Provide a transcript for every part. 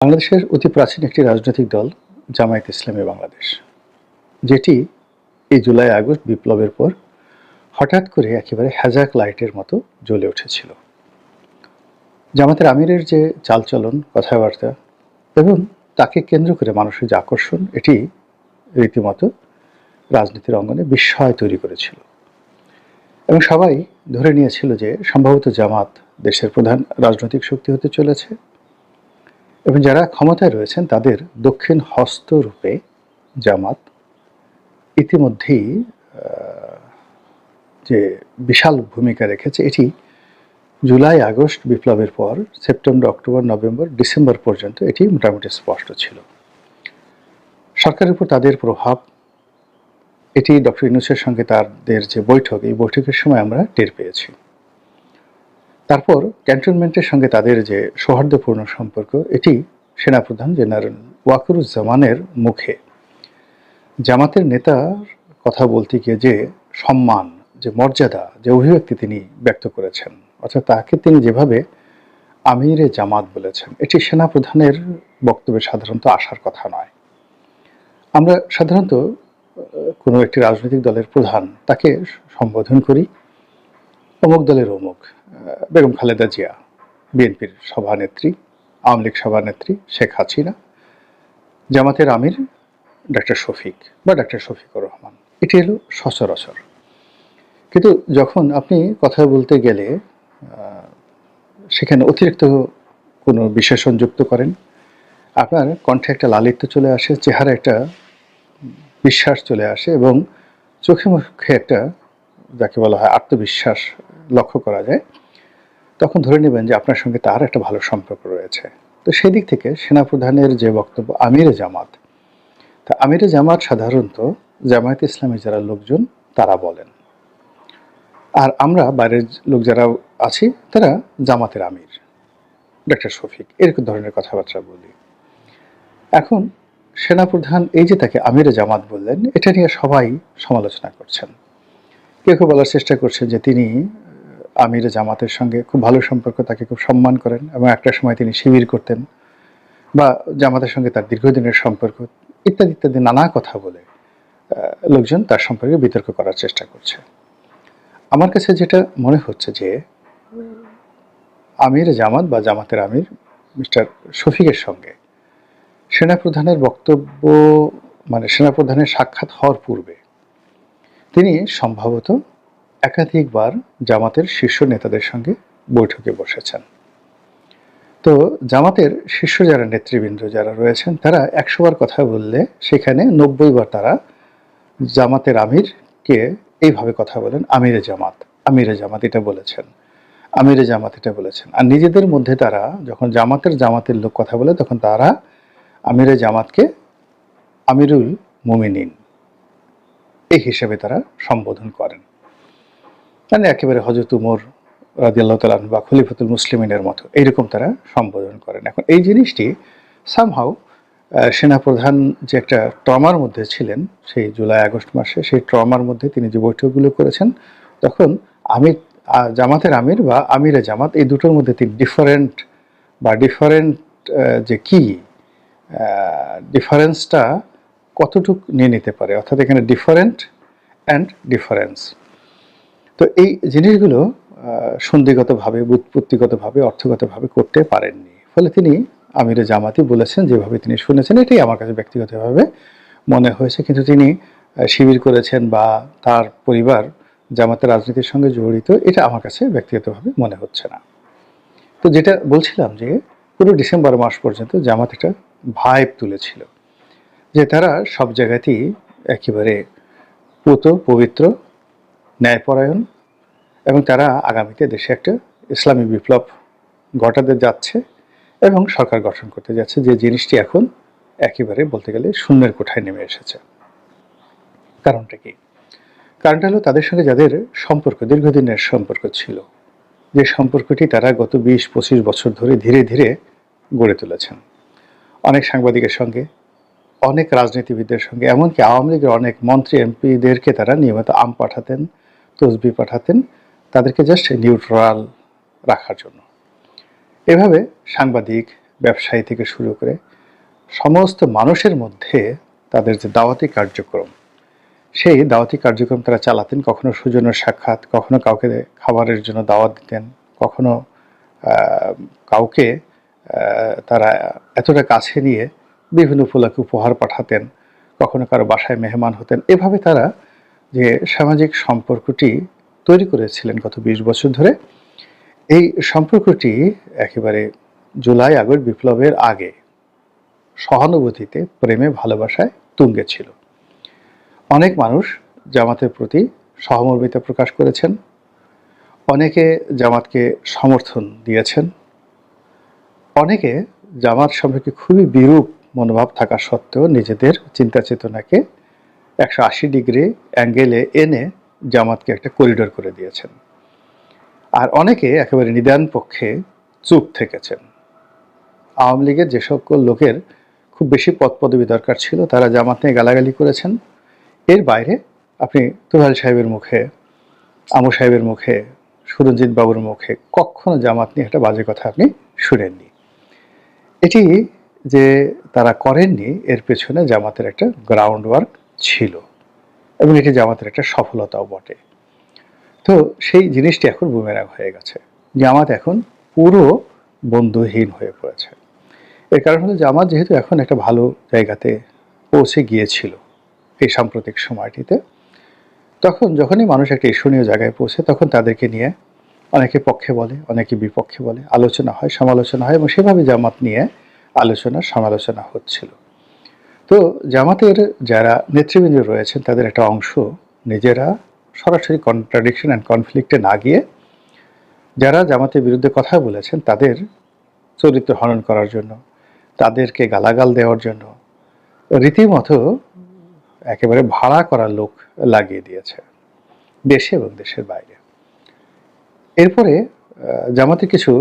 বাংলাদেশের অতি প্রাচীন একটি রাজনৈতিক দল, জামায়াত ইসলামী বাংলাদেশ, যেটি এই জুলাই আগস্ট বিপ্লবের পর হঠাৎ করে একেবারে হ্যাজাক লাইটের মতো জ্বলে উঠেছিল। জামাতের আমিরের যে চালচলন, কথাবার্তা এবং তাকে কেন্দ্র করে মানুষের যে আকর্ষণ, এটি রীতিমতো রাজনীতির অঙ্গনে বিস্ময় তৈরি করেছিল। এবং সবাই ধরে নিয়েছিল যে সম্ভবত জামাত দেশের প্রধান রাজনৈতিক শক্তি হতে চলেছে। এবং যারা ক্ষমতায় রয়েছেন, তাদের দক্ষিণ হস্তরূপে জামাত ইতিমধ্যেই যে বিশাল ভূমিকা রেখেছে, এটি জুলাই, আগস্ট বিপ্লবের পর, সেপ্টেম্বর, অক্টোবর, নভেম্বর, ডিসেম্বর পর্যন্ত এটি মোটামুটি স্পষ্ট ছিল। সরকারের উপর তাদের প্রভাব, এটি ডক্টর ইনুসের সঙ্গে তাদের যে বৈঠক, এই বৈঠকের সময় আমরা টের পেয়েছি। তারপর ক্যান্টনমেন্টের সঙ্গে তাদের যে সৌহার্দ্যপূর্ণ সম্পর্ক, এটি সেনাপ্রধান জেনারেল ওয়াকরুজ্জামানের মুখে। জামাতের নেতার কথা বলতে গিয়ে যে সম্মান, যে মর্যাদা, যে অভিব্যক্তি তিনি ব্যক্ত করেছেন, অর্থাৎ তাকে তিনি যেভাবে আমিরে জামাত বলেছেন, এটি সেনাপ্রধানের বক্তব্যে সাধারণত আসার কথা নয়। আমরা সাধারণত কোনো একটি রাজনৈতিক দলের প্রধান তাকে সম্বোধন করি অমুক দলের অমুক বেগম খালেদা জিয়া, বিএনপির সভানেত্রী, আওয়ামী লীগ সভানেত্রী শেখ হাসিনা, জামাতের আমির ডাক্তার শফিক বা ডাক্তার শফিকুর রহমান। এটি হলো সচরাচর। কিন্তু যখন আপনি কথা বলতে গেলে সেখানে অতিরিক্ত কোনো বিশেষণ যুক্ত করেন, আপনার কণ্ঠে একটা লালিত্য চলে আসে চেহারা একটা বিশ্বাস চলে আসে এবং চোখে মুখে একটা, যাকে বলা হয় আত্মবিশ্বাস লক্ষ্য করা যায়, তখন ধরে নেবেন যে আপনার সঙ্গে তার একটা ভালো সম্পর্ক রয়েছে। তো সেই দিক থেকে সেনাপ্রধানের যে বক্তব্য, আমিরে জামাত, তা আমিরে জামাত সাধারণত জামায়াত ইসলামের যারা লোকজন, তারা বলেন। আর আমরা বাইরের লোক যারা আছি, তারা জামাতের আমির। ডক্টর শফিক, এরকম ধরনের কথাবার্তা বলি। এখন সেনাপ্রধান এই যে তাকে আমিরে জামাত বললেন, এটা নিয়ে সবাই সমালোচনা করছেন। কেউ কেউ বলার চেষ্টা করছেন যে তিনি আমিরে জামাতের সঙ্গে খুব ভালো সম্পর্ক, তাকে খুব সম্মান করেন এবং একটা সময় তিনি শিবির করতেন বা জামাতের সঙ্গে তার দীর্ঘদিনের সম্পর্ক ইত্যাদি ইত্যাদি নানা কথা বলে লোকজন তার সম্পর্কে বিতর্ক করার চেষ্টা করছে। আমার কাছে যেটা মনে হচ্ছে যে, আমির জামাত বা জামাতের আমির মিস্টার শফিকের সঙ্গে সেনাপ্রধানের বক্তব্য মানে সেনাপ্রধানের সাক্ষাৎ হওয়ার পূর্বে তিনি সম্ভবত একাধিকবার জামাতের শীর্ষ নেতাদের সঙ্গে বৈঠকে বসেছেন। তো জামাতের শীর্ষ যারা নেতৃবৃন্দ যারা রয়েছেন, তারা একশো বার কথা বললে সেখানে নব্বই বার তারা জামাতের আমিরকে এইভাবে কথা বলেন, আমিরে জামাত আমিরে জামাত এটা বলেছেন, আমিরে জামাত এটা বলেছেন। আর নিজেদের মধ্যে তারা যখন জামাতের জামাতের লোক কথা বলে, তখন তারা আমিরে জামাতকে আমিরুল মুমিনিন এই হিসেবে তারা সম্বোধন করেন। মানে একেবারে হজরত উমর রাজিয়াল্লাহ তালান বা খলিফাতুল মুসলিমিনের মতো। এইরকম তারা সম্বোধন করেন। এখন এই জিনিসটি সামহাও সেনাপ্রধান যে একটা ট্রমার মধ্যে ছিলেন, সেই জুলাই আগস্ট মাসে সেই ট্রমার মধ্যে তিনি যে বৈঠকগুলো করেছেন, তখন আমির জামাতের আমির বা আমিরে জামাত, এই দুটোর মধ্যে তিনি ডিফারেন্ট বা ডিফারেন্ট যে কি ডিফারেন্সটা কতটুক নিয়ে নিতে পারে? অর্থাৎ এখানে ডিফারেন্ট অ্যান্ড ডিফারেন্স তো এই জিনিসগুলো সন্ধিগতভাবে বুৎপত্তিগতভাবে অর্থগতভাবে করতে পারেননি। ফলে তিনি আমিরে জামাতি বলেছেন, যেভাবে তিনি শুনেছেন, এটাই আমার কাছে ব্যক্তিগতভাবে মনে হয়েছে। কিন্তু তিনি শিবির করেছেন বা তার পরিবার জামাতের রাজনীতির সঙ্গে জড়িত, এটা আমার কাছে ব্যক্তিগতভাবে মনে হচ্ছে না। তো যেটা বলছিলাম যে, পুরো ডিসেম্বর মাস পর্যন্ত জামাত একটা ভাইব তুলেছিল, যে তারা সব জায়গাতেই একেবারে পুত, পবিত্র ন্যায়পরায়ণ এবং তারা আগামীতে দেশে একটা ইসলামী বিপ্লব ঘটাতে যাচ্ছে এবং সরকার গঠন করতে যাচ্ছে। যে জিনিসটি এখন একেবারে বলতে গেলে শূন্যের কোঠায় নেমে এসেছে। কারণটা কি? কারণটা হলো তাদের সঙ্গে যাদের সম্পর্ক দীর্ঘদিনের সম্পর্ক ছিল, যে সম্পর্কটি তারা গত বিশ পঁচিশ বছর ধরে ধীরে ধীরে গড়ে তুলেছেন। অনেক সাংবাদিকের সঙ্গে, অনেক রাজনীতিবিদদের সঙ্গে, এমনকি আওয়ামী লীগের অনেক মন্ত্রী, এমপিদেরকে তারা নিয়মিত আম পাঠাতেন তসবি পাঠাতেন তাদেরকে জাস্ট নিউট্রাল রাখার জন্য। এভাবে সাংবাদিক, ব্যবসায়ী থেকে শুরু করে সমস্ত মানুষের মধ্যে তাদের যে দাওয়াতি কার্যক্রম, সেই দাওয়াতি কার্যক্রম তারা চালাতেন। কখনো সুজনের সাক্ষাৎ, কখনো কাউকে খাবারের জন্য দাওয়াত দিতেন, কখনো কাউকে তারা এতটা কাছে নিয়ে বিভিন্ন উপলক্ষে উপহার পাঠাতেন, কখনো কারও বাসায় মেহমান হতেন। এভাবে তারা যে সামাজিক সম্পর্কটি তৈরি করেছিলেন গত বিশ বছর ধরে, এই সম্পর্কটি একেবারে জুলাই আগস্ট বিপ্লবের আগে সহানুভূতিতে, প্রেমে, ভালোবাসায় তুঙ্গে ছিল। অনেক মানুষ জামাতের প্রতি সহমর্মিতা প্রকাশ করেছেন। অনেকে জামাতকে সমর্থন দিয়েছেন। অনেকে জামাত সম্পর্কে খুবই বিরূপ মনোভাব থাকা সত্ত্বেও নিজেদের চিন্তা চেতনাকে একশো আশি ডিগ্রি অ্যাঙ্গেলে এনে জামাতকে একটা করিডোর করে দিয়েছেন। আর অনেকে একেবারে নিদান পক্ষে চুপ থেকেছেন। আওয়ামী লীগের যে সকল লোকের খুব বেশি পদ পদবি দরকার ছিল, তারা জামাত নিয়ে গালাগালি করেছেন। এর বাইরে আপনি তুহাল সাহেবের মুখে, আমু সাহেবের মুখে, সুরঞ্জিত বাবুর মুখে কখনো জামাত নিয়ে একটা বাজে কথা আপনি শুনেননি। এটি যে তারা করেননি, এর পেছনে জামাতের একটা গ্রাউন্ড ওয়ার্ক ছিল এবং এটি জামাতের একটা সফলতাও বটে। তো সেই জিনিসটি এখন বুমেরাং হয়ে গেছে। জামাত এখন পুরো বন্ধুহীন হয়ে পড়েছে। এর কারণ হলো জামাত যেহেতু এখন একটা ভালো জায়গাতে পৌঁছে গিয়েছিল এই সাম্প্রতিক সময়টিতে, তখন যখনই মানুষ একটা ঈর্ষণীয় জায়গায় পৌঁছে তখন তাদেরকে নিয়ে অনেকে পক্ষে বলে, অনেকে বিপক্ষে বলে, আলোচনা হয়, সমালোচনা হয় এবং সেভাবে জামাত নিয়ে আলোচনা, সমালোচনা হচ্ছিল। তো জামাতের যারা নেতৃবৃন্দ রয়েছেন তাদের একটা অংশ নিজেরা সরাসরি কন্ট্রাডিকশন অ্যান্ড কনফ্লিক্টে না গিয়ে যারা জামাতের বিরুদ্ধে কথা বলেছেন তাদের চরিত্র হনন করার জন্য তাদেরকে গালাগাল দেওয়ার জন্য রীতিমতো একেবারে ভাড়া করা লোক লাগিয়ে দিয়েছে দেশে এবং দেশের বাইরে। এরপরে আহ, জামাতের কিছু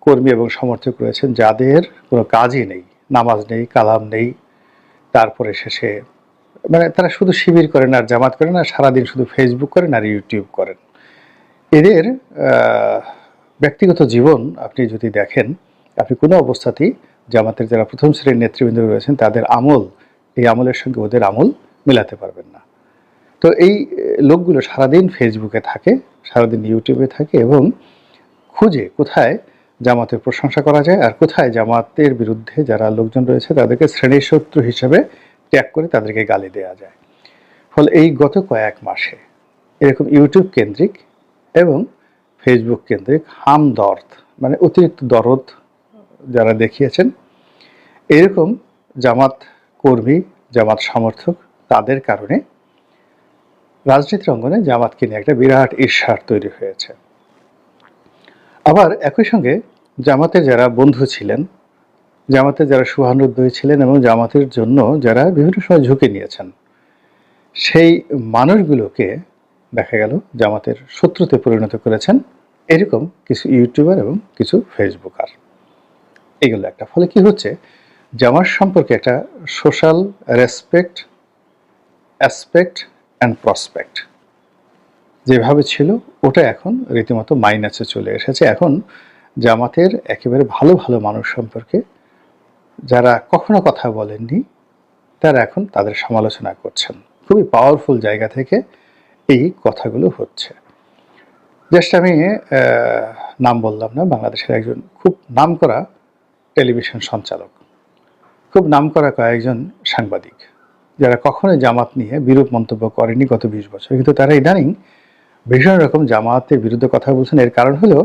কর্মী এবং সমর্থক রয়েছেন যাদের কোনো কাজই নেই নামাজ নেই কালাম নেই তারপরে শেষে মানে তারা শুধু শিবির করেন আর জামাত করেন আর সারাদিন শুধু ফেসবুক করেন আর ইউটিউব করেন। এদের ব্যক্তিগত জীবন আপনি যদি দেখেন, আপনি কোনো অবস্থাতেই জামাতের যারা প্রথম শ্রেণির নেতৃবৃন্দ রয়েছেন, তাদের আমল, এই আমলের সঙ্গে ওদের আমল মেলাতে পারবেন না। তো এই লোকগুলো সারাদিন ফেসবুকে থাকে, সারাদিন ইউটিউবে থাকে এবং খুঁজে কোথায় জামাতের প্রশংসা করা যায়। আর কোথায় জামাতের বিরুদ্ধে যারা লোকজন রয়েছে, তাদেরকে শ্রেণির শত্রু হিসেবে ত্যাগ করে তাদেরকে গালি দেওয়া যায়। ফলে এই গত কয়েক মাসে এরকম ইউটিউব কেন্দ্রিক এবং ফেসবুক কেন্দ্রিক হাম দর্দ মানে অতিরিক্ত দরদ যারা দেখিয়েছেন, এরকম জামাত কর্মী, জামাত সমর্থক, তাদের কারণে রাজনীতির অঙ্গনে জামাতকে নিয়ে একটা বিরাট ঈর্ষার তৈরি হয়েছে। আবার একই সঙ্গে জামাতে যারা বন্ধু ছিলেন, জামাতে যারা সুহানুদ্দয়ী ছিলেন এবং জামাতের জন্য যারা বিভিন্ন সময় ঝুঁকি নিয়েছেন, সেই মানুষগুলোকে দেখা গেল জামাতের শত্রুতে পরিণত করেছেন এরকম কিছু ইউটিউবার এবং কিছু ফেসবুকার। এগুলো একটা। ফলে কি হচ্ছে? জামার সম্পর্কে একটা social respect, aspect and prospect. যেভাবে ছিল, ওটা এখন রীতিমতো মাইনাসে চলে এসেছে। এখন জামাতের একেবারে ভালো ভালো মানুষ সম্পর্কে যারা কখনো কথা বলেননি, তারা এখন তাদের সমালোচনা করছেন। খুবই পাওয়ারফুল জায়গা থেকে এই কথাগুলো হচ্ছে। জাস্ট আমি নাম বললাম না, বাংলাদেশের একজন খুব নামকরা টেলিভিশন সঞ্চালক। খুব নামকরা কয়েকজন সাংবাদিক, যারা কখনোই জামাত নিয়ে বিরূপ মন্তব্য করেনি গত বিশ বছর। কিন্তু তারা ইদানিং ভীষণ রকম জামাতের বিরুদ্ধে কথা বলছেন। এর কারণ হলো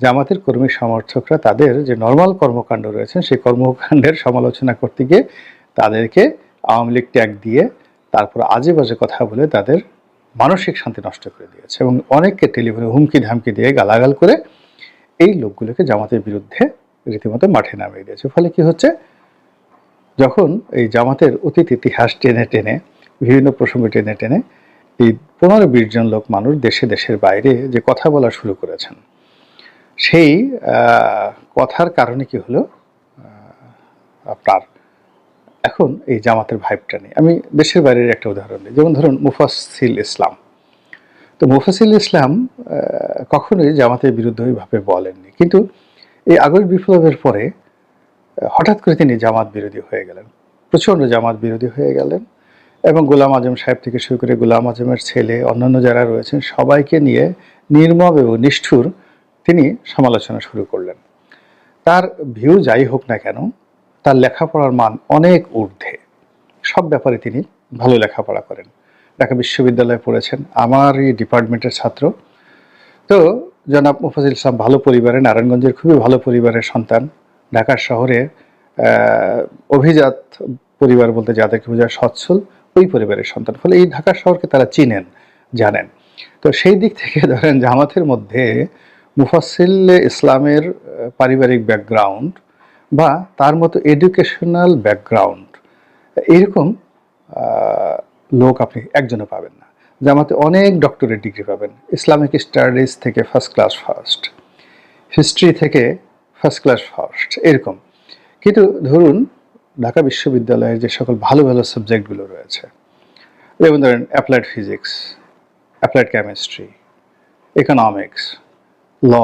জামাতের কর্মী সমর্থকরা তাদের যে নর্মাল কর্মকাণ্ড রয়েছে, সেই কর্মকাণ্ডের সমালোচনা করতে গিয়ে তাদেরকে আওয়ামী লীগ ট্যাগ দিয়ে তারপর আজে বাজে কথা বলে তাদের মানসিক শান্তি নষ্ট করে দিয়েছে এবং অনেককে টেলিফোনে হুমকি ধামকি দিয়ে গালাগাল করে এই লোকগুলোকে জামাতের বিরুদ্ধে রীতিমতো মাঠে নামিয়ে দিয়েছে। ফলে কি হচ্ছে? যখন এই জামাতের অতীত ইতিহাস টেনে টেনে, বিভিন্ন প্রসঙ্গ টেনে টেনে এই পনেরো বিশ জন লোক মানুষ দেশে দেশের বাইরে যে কথা বলা শুরু করেছেন। সেই কথার কারণে কি হলো? আপনার এখন এই জামাতের ভাইবটা নেই। আমি দেশের বাইরের একটা উদাহরণ দিই। যেমন ধরুন মুফাসিল ইসলাম। তো মুফাসিল ইসলাম কখনোই জামাতের বিরুদ্ধে ওইভাবে বলেননি। কিন্তু এই আগস্ট বিপ্লবের পরে, হঠাৎ করে তিনি জামাত বিরোধী হয়ে গেলেন। প্রচণ্ড জামাত বিরোধী হয়ে গেলেন। এবং গোলাম আজম সাহেব থেকে শুরু করে গোলাম আজমের ছেলে, অন্যান্য যারা রয়েছেন, সবাইকে নিয়ে নির্মম এবং নিষ্ঠুর তিনি সমালোচনা শুরু করলেন। তার ভিউ যাই হোক না কেন, তার লেখাপড়ার মান অনেক ঊর্ধ্বে। সব ব্যাপারে তিনি ভালো লেখাপড়া করেন। ঢাকা বিশ্ববিদ্যালয়ে পড়েছেন, আমারই ডিপার্টমেন্টের ছাত্র। তো জনাব মুফাজিল ইসলাম ভালো পরিবারে, নারায়ণগঞ্জের খুবই ভালো পরিবারের সন্তান। ঢাকার শহরে অভিজাত পরিবার বলতে যাদেরকে বোঝায় সচ্ছল। ওই পরিবারের সন্তান। ফলে এই ঢাকা শহরকে তারা চিনেন, জানেন। তো সেই দিক থেকে ধরেন জামাতের মধ্যে মুফাসিল ইসলামের পারিবারিক ব্যাকগ্রাউন্ড বা তার মতো এডুকেশনাল ব্যাকগ্রাউন্ড এরকম লোক আপনি একজনও পাবেন না। জামাতে অনেক ডক্টরেট ডিগ্রি পাবেন। ইসলামিক স্টাডিজ থেকে ফার্স্ট ক্লাস ফার্স্ট হিস্ট্রি থেকে ফার্স্ট ক্লাস ফার্স্ট এরকম। কিন্তু ধরুন ঢাকা বিশ্ববিদ্যালয়ের যে সকল ভালো ভালো সাবজেক্টগুলো রয়েছে, যেমন ধরেন applied physics applied chemistry economics law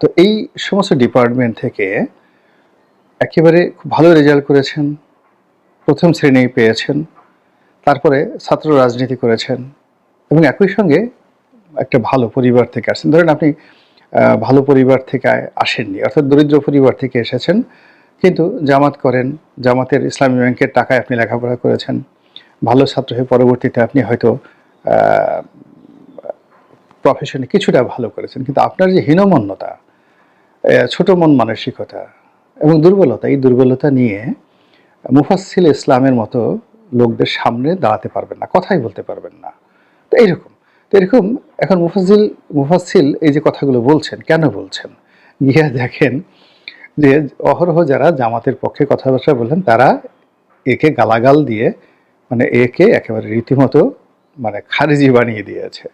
তো এই সমস্ত ডিপার্টমেন্ট থেকে একেবারে খুব ভালো রেজাল্ট করেছেন, প্রথম শ্রেণি পেয়েছেন, তারপরে ছাত্র রাজনীতি করেছেন এবং একই সঙ্গে একটা ভালো পরিবার থেকে আসছেন। ধরেন আপনি ভালো পরিবার থেকে আসেননি, অর্থাৎ দরিদ্র পরিবার থেকে এসেছেন কিন্তু জামাত করেন, জামাতের ইসলামী ব্যাংকের টাকায় আপনি লেখাপড়া করেছেন। ভালো ছাত্র হয়ে পরবর্তীতে আপনি হয়তো প্রফেশনে কিছুটা ভালো করেছেন। কিন্তু আপনার যে হীনমন্যতা ছোট মন মানসিকতা এবং দুর্বলতা, এই দুর্বলতা নিয়ে মুফাসিল ইসলামের মতো লোকদের সামনে দাঁড়াতে পারবেন না, কথাই বলতে পারবেন না। তো এইরকম, তো এরকম এখন মুফাসিল মুফাসিল এই যে কথাগুলো বলছেন, কেন বলছেন? গিয়ে দেখেন যে অহরহ যারা জামাতের পক্ষে কথাবার্তা বললেন, তারা একে গালাগাল দিয়ে মানে একে একেবারে রীতিমতো মানে খারিজি বানিয়ে দিয়েছে।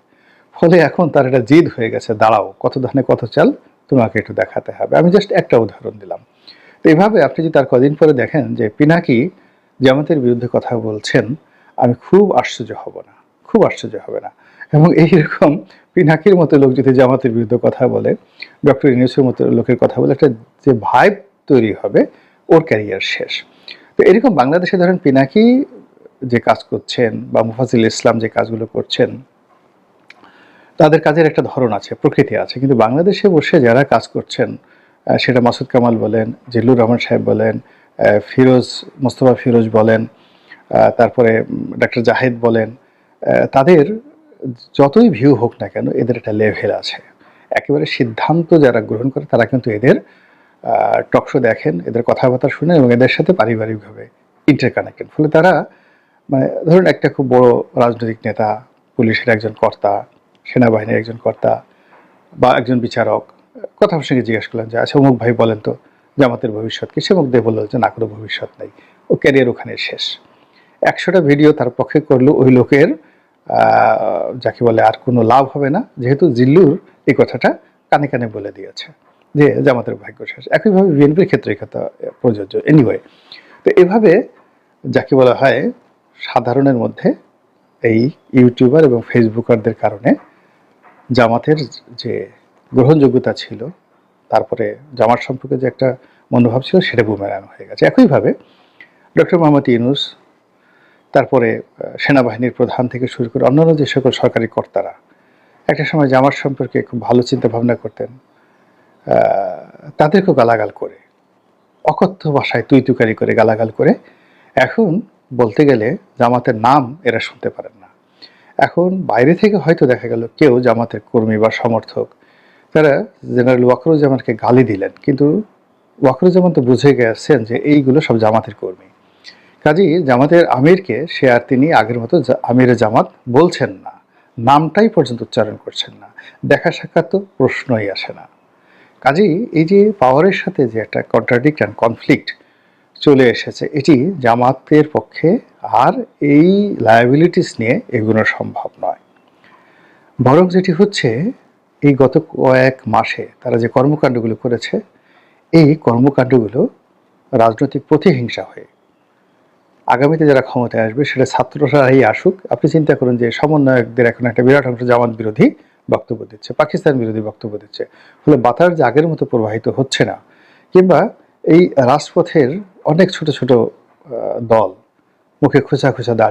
ফলে এখন তার একটা জিদ হয়ে গেছে, দাঁড়াও, কত ধানে কত চাল, তোমাকে একটু দেখাতে হবে। আমি জাস্ট একটা উদাহরণ দিলাম। তো এইভাবে আপনি যদি তার কদিন পরে দেখেন যে পিনাকি জামাতের বিরুদ্ধে কথা বলছেন, আমি খুব আশ্চর্য হব না, খুব আশ্চর্য হবে না। এবং এইরকম পিনাকির মতো লোক যদি জামাতের বিরুদ্ধে কথা বলে, ডক্টর ইউনুসের মতো লোকের কথা বলে, একটা যে ভাইব তৈরি হবে, ওর ক্যারিয়ার শেষ। তো এরকম বাংলাদেশে ধরেন পিনাকি যে কাজ করছেন বা মুফাজিল ইসলাম যে কাজগুলো করছেন, তাদের কাজের একটা ধরন আছে, প্রকৃতি আছে। কিন্তু বাংলাদেশে বসে যারা কাজ করছেন সেটা মাসুদ কামাল বলেন, জিল্লুর রহমান সাহেব বলেন ফিরোজ, মোস্তফা ফিরোজ বলেন তারপরে ডাক্তার জাহেদ বলেন তাদের যতই ভিউ হোক না কেন, এদের একটা লেভেল আছে। একেবারে সিদ্ধান্ত যারা গ্রহণ করে, তারা কিন্তু এদের টকশো দেখেন, এদের কথাবার্তা শুনেন এবং এদের সাথে পারিবারিকভাবে ইন্টারকানেক্টেড ফলে তারা মানে ধরুন একটা খুব বড় রাজনৈতিক নেতা, পুলিশের একজন কর্তা, সেনাবাহিনীর একজন কর্তা বা একজন বিচারক, কথা সঙ্গে জিজ্ঞেস করলেন যে আচ্ছা অমুক ভাই বলেন তো, জামাতের ভবিষ্যৎ কি? সে মুখ দিয়ে বলল যে, না, কোনো ভবিষ্যৎ নেই। ও ক্যারিয়ার ওখানে শেষ। একশোটা ভিডিও তার পক্ষে করলেও ওই লোকের যাকে বলে আর কোনো লাভ হবে না, যেহেতু জিল্লুর এই কথাটা কানে কানে বলে দিয়েছে, যে জামাতের ভাগ্য শেষ একইভাবে বিএনপির ক্ষেত্রে কথা প্রযোজ্য। এনিওয়ে তো এভাবে যাকে বলা হয় সাধারণের মধ্যে এই ইউটিউবার এবং ফেসবুকারদের কারণে জামাতের যে গ্রহণযোগ্যতা ছিল, তারপরে জামাত সম্পর্কে যে একটা মনোভাব ছিল, সেটা বুমেরাং হয়ে গেছে। একইভাবে ডক্টর মোহাম্মদ ইউনুস তারপরে সেনাবাহিনীর প্রধান থেকে শুরু করে অন্যান্য যে সকল সরকারি কর্তারা, একটা সময় জামাত সম্পর্কে খুব ভালো চিন্তা ভাবনা করতেন তাদেরকেও গালাগাল করে, অকথ্য ভাষায় তুই তুকারি করে গালাগাল করে, এখন বলতে গেলে জামাতের নাম এরা শুনতে পারেন না। এখন বাইরে থেকে হয়তো দেখা গেল কেউ জামাতের কর্মী বা সমর্থক, তারা জেনারেল ওয়াকরুজ্জামানকে গালি দিলেন, কিন্তু ওয়াকরুজ্জামান তো বুঝে গেছেন যে এইগুলো সব জামাতের কর্মী। কাজেই জামাতের আমিরকে সে আর তিনি আগের মতো আমিরে জামাত বলছেন না। নামটাই পর্যন্ত উচ্চারণ করছেন না। দেখা সাক্ষাৎ তো প্রশ্নই আসে না। কাজেই এই যে পাওয়ারের সাথে যে একটা কন্ট্রাডিক্ট অ্যান্ড কনফ্লিক্ট চলে এসেছে, এটি জামাতের পক্ষে আর এই লায়াবিলিটিস নিয়ে এগুলো সম্ভব নয়। বরং যেটি হচ্ছে, এই গত কয়েক মাসে তারা যে কর্মকাণ্ডগুলো করেছে, এই কর্মকাণ্ডগুলো রাজনৈতিক প্রতিহিংসা হয়ে আগামীতে যারা ক্ষমতায় আসবে, সেটা ছাত্ররাই আসুক। আপনি চিন্তা করুন যে সমন্বয়কদের এখন একটা বিরাট অংশ জামাত বিরোধী বক্তব্য দিচ্ছে, পাকিস্তান বিরোধী বক্তব্য দিচ্ছে। ফলে বাতার যে আগের মতো প্রবাহিত হচ্ছে না। কিংবা এই রাজপথের অনেক ছোট ছোট দল মুখে খোঁচা খোঁচা দাড়ি